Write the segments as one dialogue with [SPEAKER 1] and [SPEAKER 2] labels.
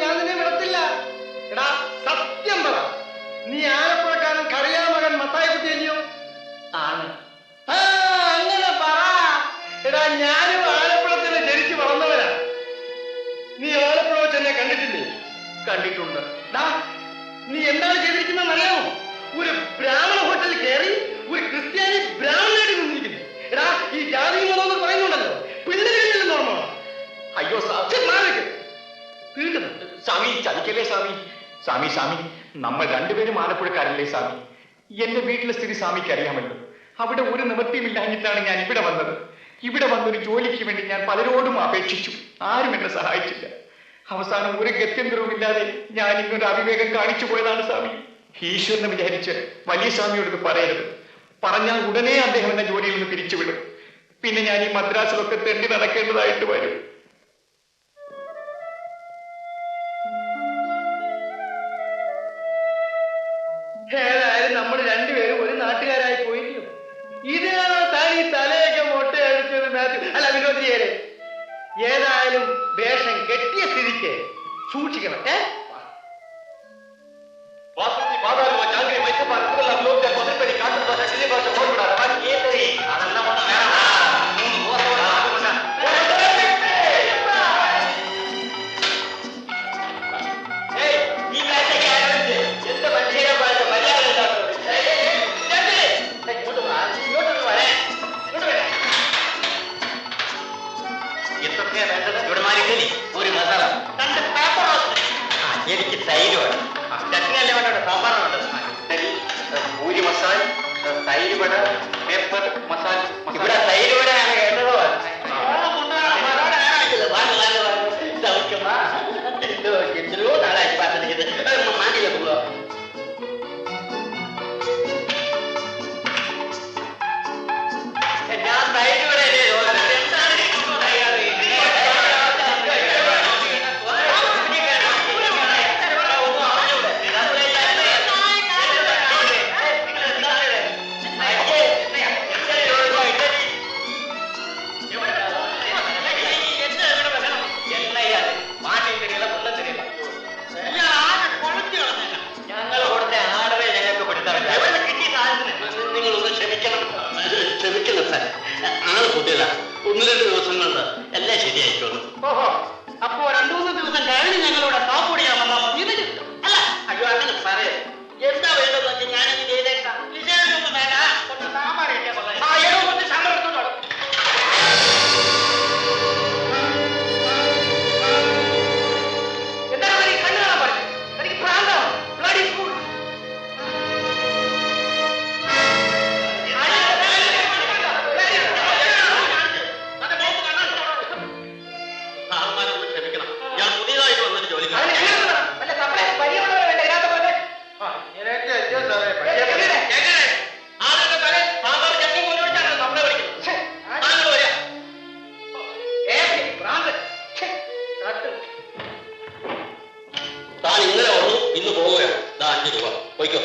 [SPEAKER 1] ഞാൻ ചതിക്കല്ലേ സ്വാമി? സ്വാമി സ്വാമി നമ്മൾ രണ്ടുപേരും ആലപ്പുഴക്കാരല്ലേ സ്വാമി? എന്റെ വീട്ടിലെ സ്ഥിതി സ്വാമിക്ക് അറിയാമല്ലോ. അവിടെ ഒരു നിവൃത്തിയുമില്ലാഞ്ഞിട്ടാണ് ഞാൻ ഇവിടെ വന്നത്. ഇവിടെ വന്നൊരു ജോലിക്ക് വേണ്ടി ഞാൻ പലരോടും അപേക്ഷിച്ചു. ആരും എന്നെ സഹായിച്ചില്ല. അവസാനം ഒരു ഗത്യന്തരവും ഇല്ലാതെ ഞാൻ ഇങ്ങനൊരു അവിവേകം കാണിച്ചു പോയതാണ് സ്വാമി. ഈശ്വരനെ വിചാരിച്ച് വലിയ സ്വാമിയോട് പറയരുത്. പറഞ്ഞാൽ ഉടനെ അദ്ദേഹം എന്നെ ജോലിയിൽ നിന്ന് പിരിച്ചുവിടും. പിന്നെ ഞാൻ ഈ മദ്രാസിലൊക്കെ തെണ്ടി നടക്കേണ്ടതായിട്ട് വരും.
[SPEAKER 2] ഏതായാലും വേഷം കെട്ടിയ സ്ഥിതിക്ക് സൂക്ഷിക്കണം ഏ
[SPEAKER 1] വാസുദേവ മാതാവ് ചാങ്കരി മൈസൂർ പതിനെപ്പതി കാട്ടും ചെയ്യ ഭാഷ ഓർമ്മിടാറ് എനിക്ക് തൈര് വേണം ചട്നിയല്ലേ വേണ്ട സാമ്പാറാണ് വേണ്ടത്? ശരി പൂരി മസാല തൈര് വട പേപ്പർ മസാല. ഇവിടെ തൈര് വടയാണ് കേട്ടതോ. സാർ ആൾ പുതിയതാ ഒന്ന് രണ്ട് ദിവസം കൊണ്ട് എല്ലാം ശരിയായിക്കോളും.
[SPEAKER 2] ഓഹോ. അപ്പോ രണ്ടു മൂന്ന് ദിവസം കഴിഞ്ഞ് ഞങ്ങളിവിടെ
[SPEAKER 1] അഞ്ച് രൂപ പോയിക്കോ.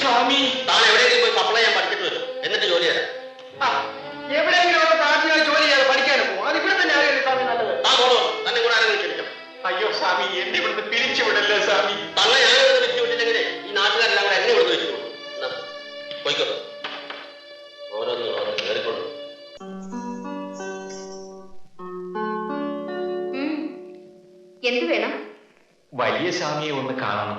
[SPEAKER 2] സ്വാമി
[SPEAKER 1] താൻ എവിടെയെങ്കിലും പോയി സപ്ലൈ ചെയ്യാൻ പഠിച്ചിട്ട് വരും. എന്നിട്ട് ജോലി തരാം.
[SPEAKER 2] എവിടെയെങ്കിലും ജോലി ചെയ്യാതെ പഠിക്കാനും പോകും അത് ഇവിടെ തന്നെ അറിയാൻ സ്വാമി നല്ലത്?
[SPEAKER 1] തന്നെ കൂടെ ആരെങ്കിലും ക്ഷമിക്കണം
[SPEAKER 2] അയ്യോ സ്വാമി എന്നെ ഇവിടുന്ന് പിരിച്ചു വിടല്ലേ സ്വാമി?
[SPEAKER 1] തന്നെ ഞാൻ വെച്ച് വിട്ടില്ലെങ്കിൽ ഈ നാട്ടുകാരെല്ലാം കൂടെ എന്നെ ഇവിടുന്ന് വെച്ചു പോയിക്കോ. ഓരോന്ന് ഓരോന്ന് കയറിക്കൊള്ളു
[SPEAKER 3] എന്ത് വേണം?
[SPEAKER 1] വലിയ സ്വാമിയെ ഒന്ന് കാണണം.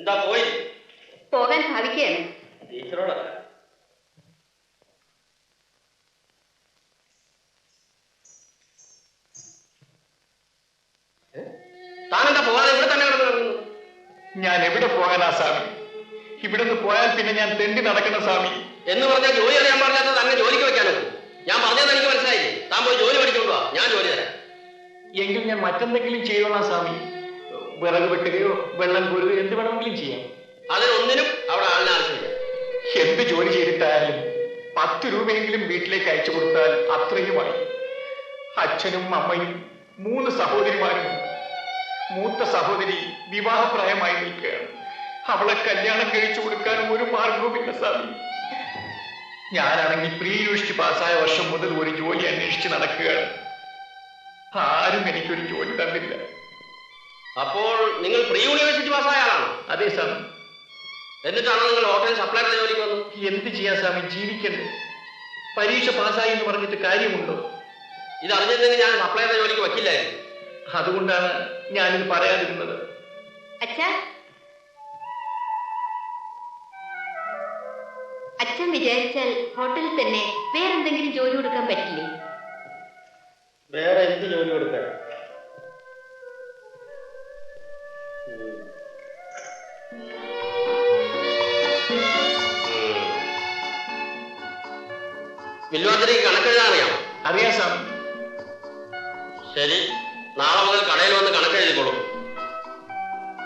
[SPEAKER 1] എന്താ പോയി?
[SPEAKER 3] പോകാൻ ഭാവിക്കുകയാണ്
[SPEAKER 1] ടീച്ചറോടല്ല. താനെന്താ പോകാതെ ഇവിടെ തന്നെ കിടന്ന്
[SPEAKER 2] ഞാൻ എവിടെ പോകാനാ സ്വാമി? ഇവിടുന്ന് പോയാൽ പിന്നെ ഞാൻ തെണ്ടി നടക്കണ സ്വാമി.
[SPEAKER 1] എന്ന് പറഞ്ഞാൽ ജോലി അറിയാൻ പറഞ്ഞാൽ തന്നെ ജോലിക്ക് വെക്കാനോ. ഞാൻ പറഞ്ഞത് എനിക്ക് മനസ്സിലായില്ലേ? താൻ പോയി ജോലി പഠിച്ചോണ്ടുവാ ഞാൻ ജോലി തരാം.
[SPEAKER 2] എങ്കിൽ ഞാൻ മറ്റെന്തെങ്കിലും ചെയ്യണോ സ്വാമി. വിറക് വെട്ടുകയോ വെള്ളം കോരുകയോ എന്ത് വേണമെങ്കിലും ചെയ്യാം.
[SPEAKER 1] അതിനൊന്നിനും അവിടെ ആളിനെ ആവശ്യമില്ല.
[SPEAKER 2] എന്ത് ജോലി ചെയ്തിട്ടായാലും പത്ത് രൂപയെങ്കിലും വീട്ടിലേക്ക് അയച്ചു കൊടുത്താൽ അത്രയുമായി അച്ഛനും അമ്മയും മൂന്ന് സഹോദരിമാരും മൂത്ത സഹോദരി വിവാഹപ്രായമായി നിൽക്കുകയാണ്. അവളെ കല്യാണം കഴിച്ചു കൊടുക്കാൻ ഒരു മാർഗവുമില്ല സ്വാമി. ഞാനാണെങ്കിൽ പ്രീ യൂണിവേഴ്സിറ്റി പാസ്സായ വർഷം മുതൽ ഒരു ജോലി അന്വേഷിച്ച് നടക്കുകയാണ്. ആരും എനിക്കൊരു ജോലി തന്നില്ല.
[SPEAKER 1] അപ്പോൾ നിങ്ങൾ പ്രീ യൂണിവേഴ്സിറ്റി പാസ്സായ ആളാണ്?
[SPEAKER 2] അതെ സാർ
[SPEAKER 1] എന്നിട്ടാണോ നിങ്ങൾ ഹോട്ടൽ സപ്ലൈയുടെ ജോലിക്ക് വന്നു
[SPEAKER 2] എന്ത് ചെയ്യാൻ സ്വാമി ജീവിക്കണ്ടേ? പരീക്ഷ പാസ്സായി എന്ന് പറഞ്ഞിട്ട് കാര്യമുണ്ടോ?
[SPEAKER 1] ഇത് അറിഞ്ഞിരുന്നെങ്കിൽ ഞാൻ സപ്ലൈയുടെ ജോലിക്ക് വയ്ക്കില്ലായിരുന്നു.
[SPEAKER 2] അതുകൊണ്ടാണ് ഞാനിത് പറയാതിരുന്നത്.
[SPEAKER 4] അച്ഛാ. അച്ഛൻ വിചാരിച്ചാൽ ഹോട്ടലിൽ തന്നെ വേറെന്തെങ്കിലും ജോലി കൊടുക്കാൻ പറ്റില്ലേ?
[SPEAKER 5] വേറെ എന്ത് ജോലി കൊടുക്കാൻ?
[SPEAKER 1] അറിയാം
[SPEAKER 2] സാർ.
[SPEAKER 1] ശരി. നാളെ മുതൽ കടയിൽ വന്ന് കണക്ക് എഴുതിക്കോളൂ.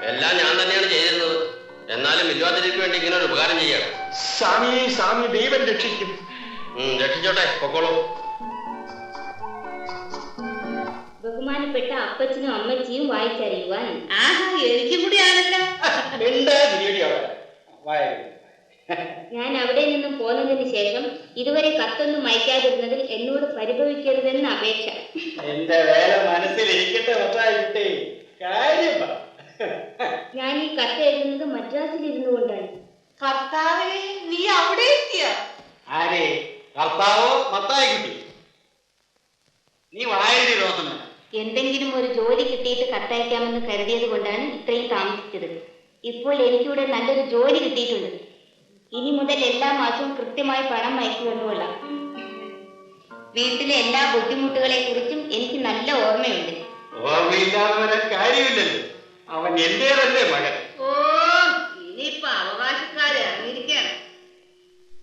[SPEAKER 1] എല്ലാം ഞാൻ തന്നെയാണ് ചെയ്തിരുന്നത്. എന്നാലും വില്ലുവാതിരിക്ക് വേണ്ടി ഇങ്ങനെ ഒരു ഉപകാരം ചെയ്യണം.
[SPEAKER 2] സ്വാമി സ്വാമി ദൈവം രക്ഷിക്കും.
[SPEAKER 1] രക്ഷിച്ചോട്ടെ. പൊക്കോളൂ.
[SPEAKER 6] ബഹുമാനപ്പെട്ട അപ്പച്ചനും അമ്മച്ചിയും വായിച്ചറിയുവാൻ. ആഹാ എനിക്കും കൂടി ആണല്ലോ.
[SPEAKER 5] എന്താ
[SPEAKER 6] ഞാൻ അവിടെ നിന്നും പോന്നതിന് ശേഷം ഇതുവരെ കത്തൊന്നും അയക്കാതിരുന്നതിൽ എന്നോട് പരിഭവിക്കരുതെന്ന് അപേക്ഷ.
[SPEAKER 5] എന്റെ വേല മനസ്സിലിരിക്കട്ടെ മൊത്തമായിട്ടേ കാര്യം പറ.
[SPEAKER 6] ഞാൻ ഈ കത്ത് എഴുതുന്നത് മദ്രാസിൽ ഇരുന്നു കൊണ്ടാണ്.
[SPEAKER 7] കർത്താവേ നീ അവിടെ എത്തിയ?
[SPEAKER 5] ആരെ? കർത്താവോ? മത്തായി കുട്ടി നീ വായന ദോഷം
[SPEAKER 6] എന്തെങ്കിലും ഒരു ജോലി കിട്ടിയിട്ട് കത്തയക്കാമെന്ന് കരുതിയത് കൊണ്ടാണ് ഇത്രയും താമസിച്ചത്. ഇപ്പോൾ എനിക്കിവിടെ നല്ലൊരു ജോലി കിട്ടിയിട്ടുണ്ട്. ഇനി മുതൽ എല്ലാ മാസവും കൃത്യമായി പണം അയക്കുമെന്ന് കൊള്ളാം വീട്ടിലെ എല്ലാ ബുദ്ധിമുട്ടുകളെ കുറിച്ചും എനിക്ക് നല്ല ഓർമ്മയുണ്ട്.
[SPEAKER 5] ഓർമ്മയില്ലാത്തവരെ കാര്യമില്ലല്ലോ. അവൻ എന്റേതല്ലേ മകൻ?
[SPEAKER 7] ഓ ഇനിയിപ്പൊ അവകാശക്കാരെ അറിഞ്ഞിരിക്കാണ്.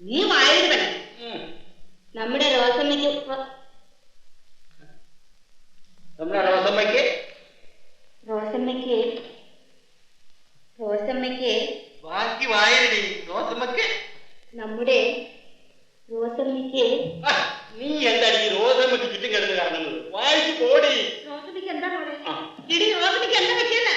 [SPEAKER 7] നീ വായിരുവനെ
[SPEAKER 6] നമ്മുടെ റോസമ്മയ്ക്ക്
[SPEAKER 5] നമ്മുടെ റോസമ്മയ്ക്ക്?
[SPEAKER 6] റോസമ്മയ്ക്ക് റോസമ്മയ്ക്ക്
[SPEAKER 5] ബാക്കി വായനടി റോസമ്മയ്ക്ക്
[SPEAKER 6] നമ്മുടെ റോസമ്മയ്ക്ക്
[SPEAKER 5] നീ എന്താ ഈ റോസമ്മയ്ക്ക് ചുറ്റും കിടന്ന് കാണുന്നത് വായിച്ചു പോടി
[SPEAKER 7] റോസമിക്ക് എന്താ. ഇടി റോസമിക്ക് എന്താ പറ്റിയെന്ന്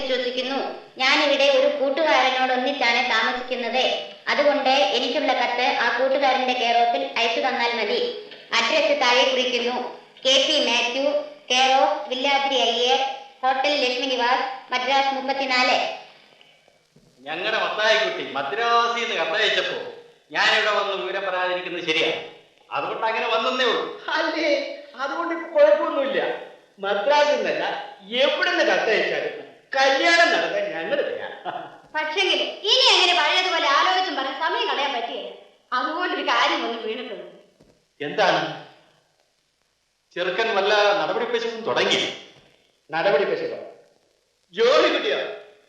[SPEAKER 6] സൗഖ്യമെന്ന് ഞാൻ ഇവിടെ ഒരു കൂട്ടുകാരനോട് ഒന്നിച്ചാണ് താമസിക്കുന്നത്. അതുകൊണ്ട് എനിക്കുള്ള കത്ത് ആ കൂട്ടുകാരന്റെ കെയർ ഓഫിൽ അയച്ചു തന്നാൽ മതി. അഡ്രസ് താഴെ കുറിക്കുന്നു. K P Mathew care of Villadri Iyer hotel Lakshmi Nivas Madras മുപ്പത്തിനാല്.
[SPEAKER 5] ഞങ്ങളുടെ മത്തായി കുട്ടി മദ്രാസിൽ നിന്ന് കത്തയച്ചപ്പോ ഞാനിവിടെ വന്ന് വിവരം പറയാതിരിക്കുന്നത് ശരിയാ. അതുകൊണ്ട് അങ്ങനെ വന്നേ ഉള്ളൂ. അല്ലേ? അതുകൊണ്ട് ഇപ്പൊ കുഴപ്പമൊന്നുമില്ല. മദ്രാസിൽ നിന്നല്ല എവിടെ നിന്ന് കത്തയച്ചാലും കല്യാണം നടത്താൻ ഞങ്ങൾ
[SPEAKER 4] പക്ഷെങ്കിൽ ഇനി അങ്ങനെ പഴയതുപോലെ ആലോചിച്ചും പറഞ്ഞ സമയം കളയാൻ പറ്റിയല്ല അതുപോലൊരു കാര്യം ഒന്ന് വീണിട്ടുണ്ട്
[SPEAKER 5] എന്താണ്? ചെറുക്കൻ വല്ല നടപടി പശുവും തുടങ്ങി? നടപടി പശുവോ ജോലി കിട്ടിയോ?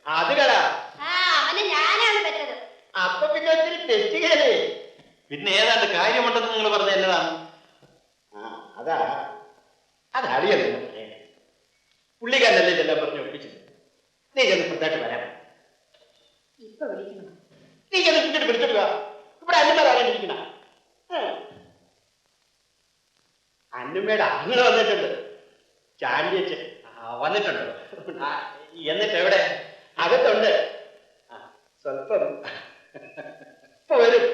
[SPEAKER 5] അത് കടാ.
[SPEAKER 4] ആ അവന് ഞാനാണ് പറ്റത്.
[SPEAKER 5] അപ്പൊ പിന്നെ ഒത്തിരി തെറ്റുകയല്ലേ പിന്നെ ഏതാണ്ട് കാര്യമുണ്ടെന്ന് നിങ്ങൾ പറഞ്ഞ എന്നതാണ് അതാ. അതറിയല്ലോ പുള്ളിക്കാരനല്ലേ ഇതെല്ലാം പറഞ്ഞു? നീ ചെന്ന് പുറത്തായിട്ട് വരാം.
[SPEAKER 4] ഇപ്പൊ വിളിക്കണം
[SPEAKER 5] നീ ചെന്ന് പിടിച്ചിട്ട് പിടിച്ചിട്ട് വാ. ഇവിടെ അന്നുമ്മ ആരാണ്ടിരിക്കണ അന്നുമ്മയുടെ അങ്ങനെ വന്നിട്ടുണ്ട്. ചാണ്ടിയച്ച് വന്നിട്ടുണ്ടോ? ആ, എന്നിട്ട് എവിടെ? അകത്തുണ്ട്. സ്വല്പം. ഇപ്പൊ വരും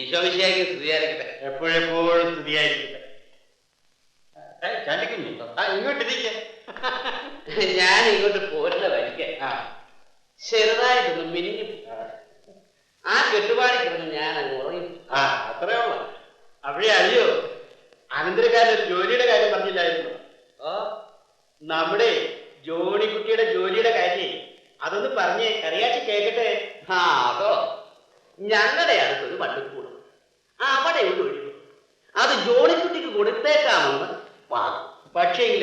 [SPEAKER 1] ഈശോ വിഷയാക്കി സ്തുതിയായിരിക്കട്ടെ
[SPEAKER 5] എപ്പോഴെപ്പോഴും സ്തുതിയായിരിക്കട്ടെ. ഏ, ചാണ്ടിക്കുഞ്ഞി ആ ഇങ്ങോട്ട് ഇരിക്കെ.
[SPEAKER 1] ഞാൻ ഇങ്ങോട്ട് പോരുന്ന വരിക
[SPEAKER 5] ആ.
[SPEAKER 1] ചെറുതായിട്ടൊന്ന് മിനിഞ്ഞു ആ. കെട്ടുപാടി കിടന്ന് ഞാൻ അങ്ങ് ഉറങ്ങി.
[SPEAKER 5] ആ അത്രേ ഉള്ളു. അവിടെ അയ്യോ അനന്തരക്കാരൻ ഒരു ജോലിയുടെ കാര്യം പറഞ്ഞില്ലായിരുന്നു.
[SPEAKER 1] ഓ.
[SPEAKER 5] നമ്മുടെ ജോണിക്കുട്ടിയുടെ ജോലിയുടെ കാര്യം അതൊന്ന് പറഞ്ഞേ കറിയാച്ചി കേക്കട്ടെ?
[SPEAKER 1] ആ അതോ. ഞങ്ങളുടെ അടുത്തൊരു വണ്ടിക്കൂടും അവിടെ ഒരു ഒഴിവ്. അത് ജോണിക്കുട്ടിക്ക് കൊടുത്തേക്കാമെന്ന് വാങ്ങും
[SPEAKER 5] പക്ഷേങ്കിൽ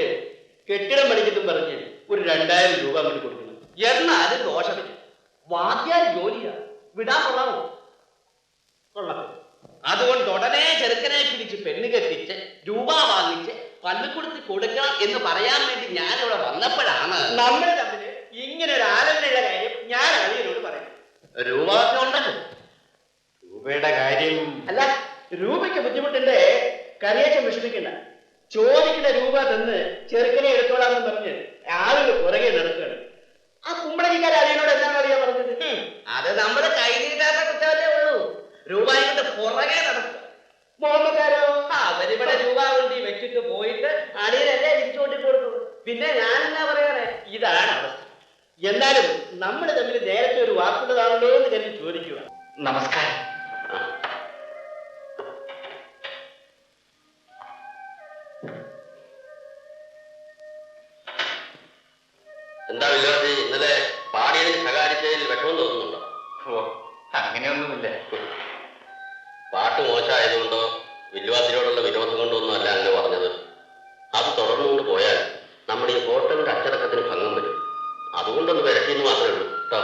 [SPEAKER 5] കെട്ടിടം പണിക്കെന്നും പറഞ്ഞ് ഒരു രണ്ടായിരം രൂപ അങ്ങോട്ട് കൊടുക്കുന്നു
[SPEAKER 1] എന്നാലും ദോഷമില്ല വാദ്യാൽ ജോലിയാ. വിടാൻ കൊള്ളാമോ?
[SPEAKER 5] കൊള്ളാം.
[SPEAKER 1] അതുകൊണ്ട് ഉടനെ ചെറുക്കനെ പിടിച്ച് പെണ്ണ് കെട്ടിച്ച് രൂപ വാങ്ങിച്ച്
[SPEAKER 8] പള്ളിക്കൂടത്തിൽ കൊടുക്കണം എന്ന് പറയാൻ വേണ്ടി ഞാൻ ഇവിടെ വന്നപ്പോഴാണ്
[SPEAKER 5] നമ്മൾ തമ്മിൽ ഇങ്ങനെ ഒരു ആലോചനയുള്ള കാര്യം ഞാൻ അളിയനോട് പറയാം.
[SPEAKER 8] രൂപ ഉണ്ടല്ലോ.
[SPEAKER 5] രൂപയുടെ കാര്യം അല്ല രൂപയ്ക്ക് ബുദ്ധിമുട്ടുണ്ട്. കറിയച്ചൻ വിഷമിക്കണ്ട. ചോദിക്കുന്ന രൂപ തന്ന് ചെറുക്കനെ എടുത്തോളാന്ന് പറഞ്ഞ് ആളുകൾ പുറകെ നടക്കുകയാണ്. ആ കുമ്പളങ്ങിക്കാരെ അതിനോട് എന്താണ് അറിയാൻ പറഞ്ഞത്?
[SPEAKER 8] അത് നമ്മുടെ കൈ നീട്ടാത്ത കുറ്റമല്ലേ ഉള്ളൂ. രൂപ ഇങ്ങോട്ട് പുറകെ നടക്കുക
[SPEAKER 5] മോഹമ്മക്കാരോ
[SPEAKER 8] അവരിവിടെ രൂപ കൊണ്ടി വെച്ചിട്ട് പോയിട്ട് അടിയിലല്ലേ തിരിച്ചുകൊണ്ടി കൊടുത്തു പിന്നെ ഞാൻ എന്നാ പറയാറേ
[SPEAKER 5] ഇതാണ് അവസ്ഥ. എന്നാലും നമ്മൾ തമ്മിൽ നേരത്തെ ഒരു വാക്കുള്ളതാണല്ലോ എന്ന് കരുതി ചോദിക്കുക.
[SPEAKER 9] നമസ്കാരം.
[SPEAKER 1] എന്താ വില്ലോട്ടി ഇന്നലെ പാടിയതിൽ ശകാരിച്ചതിൽ വിഷമം തോന്നുന്നുണ്ടോ?
[SPEAKER 9] ഓ അങ്ങനെയൊന്നുമില്ല.
[SPEAKER 1] പാട്ട് മോശമായതുകൊണ്ടോ വില്ലുവാസിനോടുള്ള വിരോധം കൊണ്ടോ ഒന്നും അല്ല അങ്ങനെ പറഞ്ഞത്. അത് തുടർന്നുകൊണ്ട് പോയാൽ നമ്മുടെ ഈ ഹോട്ടലിന്റെ അച്ചടക്കത്തിന് ഭംഗം വരും. അതുകൊണ്ടൊന്ന് വിരട്ടിയെന്ന് മാത്രമേ ഉള്ളൂ കേട്ടോ.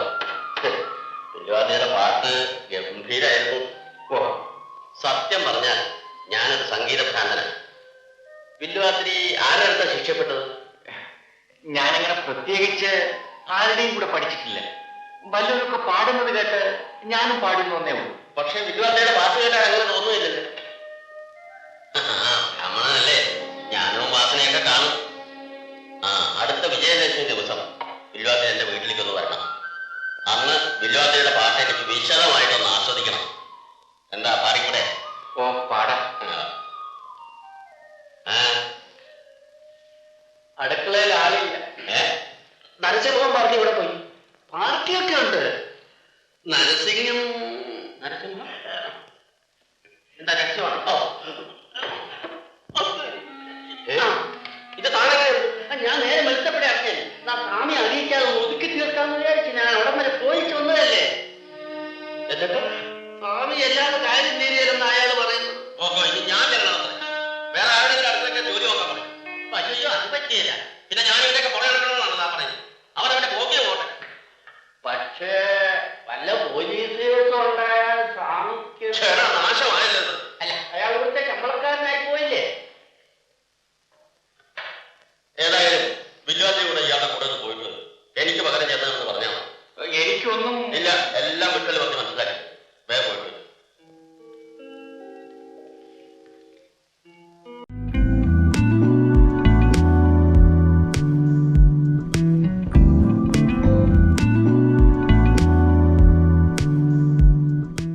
[SPEAKER 1] വില്ലുവാസിയുടെ പാട്ട് ഗംഭീരായിരുന്നു. ഓ. സത്യം പറഞ്ഞാൽ ഞാനൊരു സംഗീത ഭ്രാന്തനാണ് വില്ലുവാത്തിരി ആരടുത്താണ് ശിക്ഷപ്പെട്ടത്?
[SPEAKER 9] ഞാനങ്ങനെ പ്രത്യേകിച്ച് ആരുടെയും കൂടെ പഠിച്ചിട്ടില്ല. വല്ലവരൊക്കെ പാടുന്നത് കേട്ട് ഞാനും പാടുന്നു എന്നേ ഉള്ളൂ.
[SPEAKER 1] പക്ഷെ വിദ്യാർത്ഥിയുടെ പാട്ട് കേട്ടാൽ അങ്ങനെ തോന്നുന്നില്ലല്ലോ ബ്രാഹ്മണനല്ലേ? ഞാനും വാസനയൊക്കെ കാണും. ആ അടുത്ത വിജയദശമി ദിവസം വില്വാസന എന്റെ വീട്ടിലേക്ക് ഒന്ന് വരണം. അന്ന് വില്വാസയുടെ പാട്ട് എനിക്ക് വിശദമായിട്ടൊന്ന് ആസ്വദിക്കണം. എന്താ പാടിക്കൂടെ?
[SPEAKER 9] ഓ പാടാം.
[SPEAKER 8] തീർക്കാന്ന് വിചാരിച്ചു ഞാൻ അവിടെ വരെ പോയിട്ട് വന്നതല്ലേ?
[SPEAKER 1] എന്നിട്ട്
[SPEAKER 8] സ്വാമി എല്ലാവരും കാര്യം തീരുകയെന്ന് അയാൾ പറയുന്നു.
[SPEAKER 1] ഓഹോ ഇനി ഞാൻ ചെല്ലണം. വേറെ ആരുടെ അടുത്തൊക്കെ ജോലി നോക്കാൻ പറയും.
[SPEAKER 8] അയ്യോ അത് പറ്റിയില്ല
[SPEAKER 1] പിന്നെ ഞാൻ ഇവരൊക്കെ പുറകെ